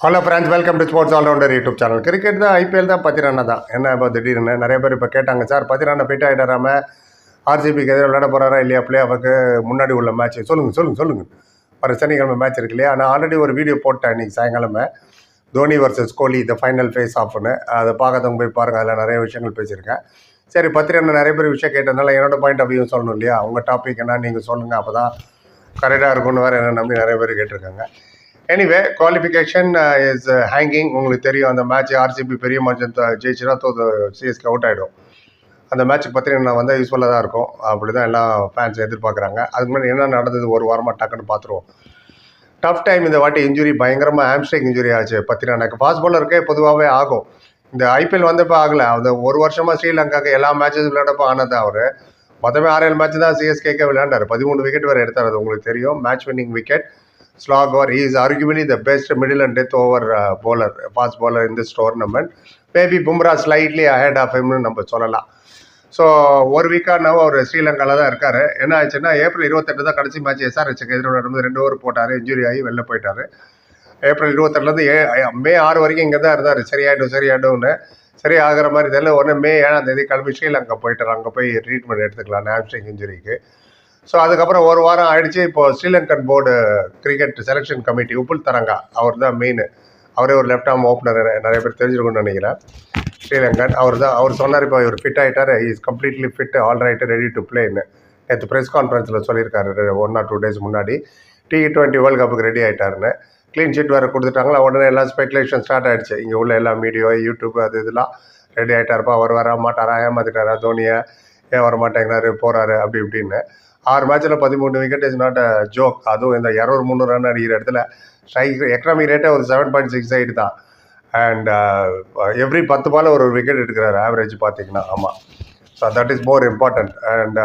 Hello friends welcome to sports allrounder YouTube channel cricket தான் IPL தான் பத்திரானா தான். என்ன இப்போ திடீர்னு நிறைய பேர் இப்போ கேட்டாங்க சார் பத்திரானா ஃபிட் ஆகிட்டாராம ஆர்சிபிக்கு எதிராக விளையாட போகிறாரா இல்லையா பிளே அவருக்கு முன்னாடி உள்ள மேட்ச் சொல்லுங்கள் சொல்லுங்கள் சொல்லுங்கள் வர சனிக்கிழமை மேட்ச் இருக்கு இல்லையா? நான் ஆல்ரெடி ஒரு வீடியோ போட்டேன் இன்னைக்கு சாயங்காலமே. தோனி வர்சஸ் கோலி இந்த ஃபைனல் ஃபேஸ் ஆஃப்னு அதை பார்க்காதவங்க போய் பாருங்கள் அதில் நிறைய விஷயங்கள் பேசியிருக்கேன். சரி பத்திரிகை நிறைய பேர் விஷயம் கேட்டதுனால என்னோடய பாயிண்ட் ஆஃப் வியூ சொல்லணும் இல்லையா? உங்கள் டாபிக் என்ன நீங்கள் சொல்லுங்கள் அப்போ தான் கரெக்டாக இருக்கும்னு வேறு என்ன நம்பி நிறைய பேர் கேட்டிருக்காங்க. எனிவே குவாலிஃபிகேஷன் இஸ் ஹேங்கிங் உங்களுக்கு தெரியும் அந்த மேட்ச் ஆர்சிபி பெரிய மேட்ச் ஜெயிச்சுனா தோது சிஎஸ்கே அவுட் ஆகிடும் அந்த மேட்ச்சுக்கு நான் வந்து யூஸ்ஃபுல்லாக தான் இருக்கும். அப்படி தான் எல்லாம் ஃபேன்ஸ் எதிர்பார்க்குறாங்க. அதுக்கு முன்னாடி என்ன நடந்தது ஒரு வாரமாக டக்குன்னு பார்த்துருவோம் டஃப் டைம் இந்த வாட்டி இன்ஜுரி பயங்கரமாக ஹாம்ஸ்ட்ரிங் இன்ஜுரி ஆச்சு பத்திரானாக்கு ஃபாஸ்ட் பாலருக்கே பொதுவாகவே ஆகும். இந்த ஐபிஎல் வந்தப்போ ஆகலை. அந்த ஒரு வருஷமாக ஸ்ரீலங்காக்கு எல்லா மேட்சஸ் விளையாடப்போ ஆனது அவர். மொத்தமே ஆறு ஏழு மேட்ச் தான் சிஎஸ்கேக்கே விளையாண்டார். பதிமூணு விக்கெட் வேறு எடுத்தார் அது உங்களுக்கு தெரியும். Match winning wicket slog over is arguably the best middle and death over bowler fast bowler in this tournament. Maybe Bumrah slightly ahead of ஹிம்னு நம்ம சொல்லலாம். ஸோ ஒரு வீக்காக நம்ம அவர் ஸ்ரீலங்காவில் தான் இருக்கார். என்ன ஆச்சுன்னா ஏப்ரல் இருபத்தெட்டு தான் கடைசி மேட்ச் எஸ்ஆர்ஹெச்சுக்கு எதிரோட நடந்து ரெண்டு ஓவர் போட்டார் இன்ஜுரி ஆகி வெளில போயிட்டார். ஏப்ரல் இருபத்தெட்டுலேருந்து ஏ மே ஆறு வரைக்கும் இங்கே தான் இருந்தார். சரியாயிடும் சரியாயிடும்னு. சரி ஆகிற மாதிரி தெரியல. உடனே மே ஏழாம் தேதி கிளம்பி ஸ்ரீலங்கா போயிட்டார். அங்கே போய் ட்ரீட்மெண்ட் எடுத்துக்கலாம். ஹாம்ஸ்ட்ரிங் இன்ஜுரிக்கு ஸோ அதுக்கப்புறம் ஒரு வாரம் ஆயிடுச்சு. இப்போ Sri Lankan board cricket selection committee Upul Tharanga அவர் தான் மெயின் அவரே ஒரு லெஃப்ட் ஆர்ம் ஓப்பனர் நிறைய பேர் தெரிஞ்சிருக்கும்னு நினைக்கிறேன். ஸ்ரீலங்கன் அவர் தான் அவர் சொன்னார் இப்போ இவர் ஃபிட் ஆகிட்டார் is completely fit all right ready to பிளேன்னு நேற்று ப்ரெஸ் கான்ஃபரன்ஸில் சொல்லியிருக்காரு ஒன் ஆர் டூ டேஸ் முன்னாடி. டி டுவெண்ட்டி வேர்ல்டு கப்புக்கு ரெடி ஆகிட்டாருன்னு க்ளீன் ஷீட் வேறு கொடுத்துட்டாங்களா? உடனே எல்லாம் ஸ்பெகுலேஷன் ஸ்டார்ட் ஆகிடுச்சு இங்கே உள்ள எல்லா மீடியோ யூடியூப் அது இதெல்லாம் ரெடி ஆகிட்டாருப்பா அவர் வர மாட்டாரா? ஏமாத்திட்டாரா? தோனியை ஏன் வர மாட்டேங்கிறாரு போகிறாரு அப்படி இப்படின்னு. ஆறு மேட்ச்சில் பதிமூணு wicket is not a joke அதுவும் இந்த இரநூறு முந்நூறு ரன் அடிக்கிற இடத்துல ஸ்ட்ரைக் எக்கனாமிக் ரேட்டே ஒரு செவன் பாயிண்ட் சிக்ஸ் எயிட் தான். அண்ட் எவ்ரி uh, பத்து பால் ஒரு விக்கெட் எடுக்கிறார் ஆவரேஜ் பார்த்தீங்கன்னா. ஆமாம் so that is more important and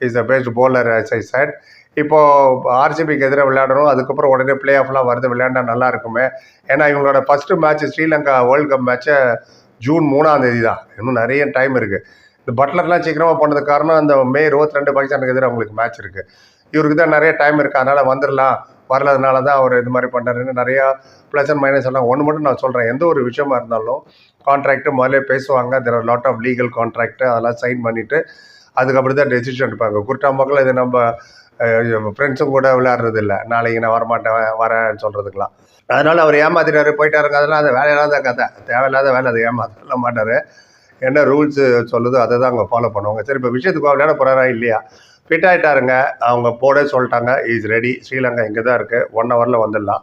is the best bowler as I said இப்போது ஆர்சிபிக்கு எதிராக விளையாடணும். அதுக்கப்புறம் உடனே பிளே ஆஃப்லாம் வருது விளையாண்டா நல்லா இருக்குமே. ஏன்னா இவங்களோட first match Sri Lanka world cup மேட்ச்சை ஜூன் மூணாம் தேதி தான் இன்னும் நிறைய டைம் இருக்குது இந்த பட்லர்லாம் சீக்கிரமாக போனதுக்கு காரணம் அந்த மே இருபத்தி ரெண்டு பாகிஸ்தானுக்கு எதிராக அவங்களுக்கு மேட்ச் இருக்குது இவருக்கு தான் நிறைய டைம் இருக்குது அதனால் வந்துடலாம். வரலதுனால தான் அவர் இது மாதிரி பண்ணுறாருன்னு நிறையா ப்ளஸ் அண்ட் மைனஸ் எல்லாம் ஒன்று மட்டும் நான் சொல்கிறேன் எந்த ஒரு விஷயமா இருந்தாலும் கான்ட்ராக்ட்டு முதல்ல பேசுவாங்க. There are lot of legal contract அதெல்லாம் சைன் பண்ணிவிட்டு அதுக்கப்புறம் தான் டெசிஷன் எடுப்பாங்க. குருட்டாம்பக்கில் இது நம்ம ஃப்ரெண்ட்ஸும் கூட விளையாடுறது இல்லை. நாளைக்கு நான் வரமாட்டேன் வரேன்னு சொல்கிறதுக்கெலாம் அதனால் அவர் ஏமாத்திட்டாரு போயிட்டாருங்க அதெல்லாம் அந்த வேலையில்லாத கதை. தேவையில்லாத வேலை அதை ஏமாத்தல மாட்டார். என்ன ரூல்ஸு சொல்லுதோ அதை தான் அவங்க ஃபாலோ பண்ணுவாங்க. சரி இப்போ விஷயத்துக்கு விளையாட போகிறாரா இல்லையா? ஃபிட் ஆகிட்டாருங்க அவங்க போட சொல்லிட்டாங்க. இஸ் ரெடி ஸ்ரீலங்கா இங்கே தான் இருக்குது ஒன் ஹவரில் வந்துடலாம்.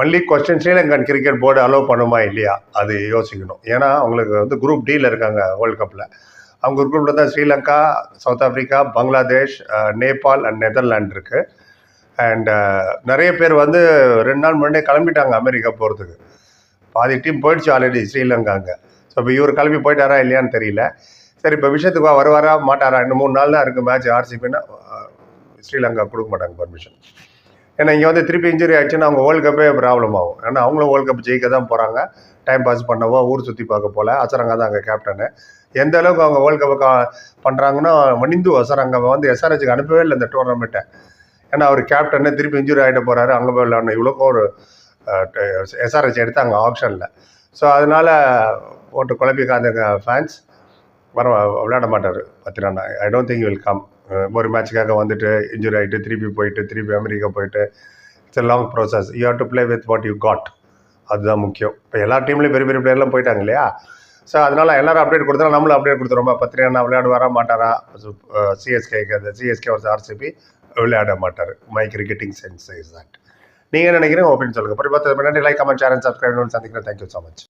Only question Sri Lankan cricket board allow பண்ணுமா இல்லையா? அது யோசிக்கணும். ஏன்னா அவங்களுக்கு வந்து குரூப் டீல இருக்காங்க வேர்ல்டு கப்பில் அவங்க குரூப்பில் தான் Sri Lanka South Africa Bangladesh Nepal and Netherland இருக்குது அண்ட் நிறைய பேர் வந்து ரெண்டு நாள் முன்னாடியே கிளம்பிட்டாங்க அமெரிக்கா போகிறதுக்கு பாதி டீம் போயிடுச்சு ஆல்ரெடி ஸ்ரீலங்காங்க. ஸோ இப்போ இவர் கிளம்பி போயிட்டாரா இல்லையான்னு தெரியல. சரி இப்போ விஷயத்துக்கு வருவாரா மாட்டாரா? இன்னும் மூணு நாள் தான் இருக்குது மேட்ச் ஆர்சிபின்னா ஸ்ரீலங்கா கொடுக்க மாட்டாங்க பர்மிஷன் ஏன்னா இங்கே வந்து திருப்பி இன்ஜுரி ஆச்சுன்னா அவங்க வேர்ல்டு கப்பே ப்ராப்ளம் ஆகும். ஏன்னா அவங்களும் வேர்ல்டு கப் ஜெயிக்க தான் போகிறாங்க டைம் பாஸ் பண்ணவோ ஊர் சுற்றி பார்க்க போல. அசரங்கா தான் அங்கே கேப்டனு எந்த அளவுக்கு அவங்க வேர்ல்டு கப்பை பண்ணுறாங்கன்னா மணிந்து அசரங்க வந்து எஸ்ஆர்ஹெச்சுக்கு அனுப்பவே இல்லை இந்த டோர்னமெண்ட்டை ஏன்னா அவர் கேப்டனு திருப்பி இன்ஜுரி ஆகிட்ட போகிறாரு அங்கே போய் விளையாடணும். இவ்வளோக்கும் ஒரு எஸ்ஆர்ஹெச் எடுத்தாங்க ஆப்ஷனில் ஸோ அதனால் போட்டு குழப்பிக்காத ஃபேன்ஸ் வர விளையாட மாட்டார் Pathirana. I don't think will come ஒரு மேட்ச்சுக்காக வந்துட்டு இன்ஜுரி ஆகிட்டு திருப்பி போயிட்டு திருப்பி அமெரிக்கா போயிட்டு it's a long process you have to play with what you got அதுதான் முக்கியம். இப்போ எல்லா டீம்லேயும் பெரிய பெரிய பிளேயர்லாம் போயிட்டாங்க இல்லையா? ஸோ அதனால் எல்லோரும் அப்டேட் கொடுத்தா நம்மளும் அப்டேட் கொடுத்துருவோம்? பத்திரிகா விளையாட வர மாட்டாரா சிஎஸ்கேக்கு அந்த சிஎஸ்கே ஒரு ஆர்சிபி விளையாட மாட்டார். My cricketing sense is that நீங்கள் என்ன நினைக்கிறீங்க? ஓப்பன் சொல்லுங்கள் அப்புறம் பார்த்து நன்றி like comment share and subscribe சந்திக்கிறேன். Thank you so much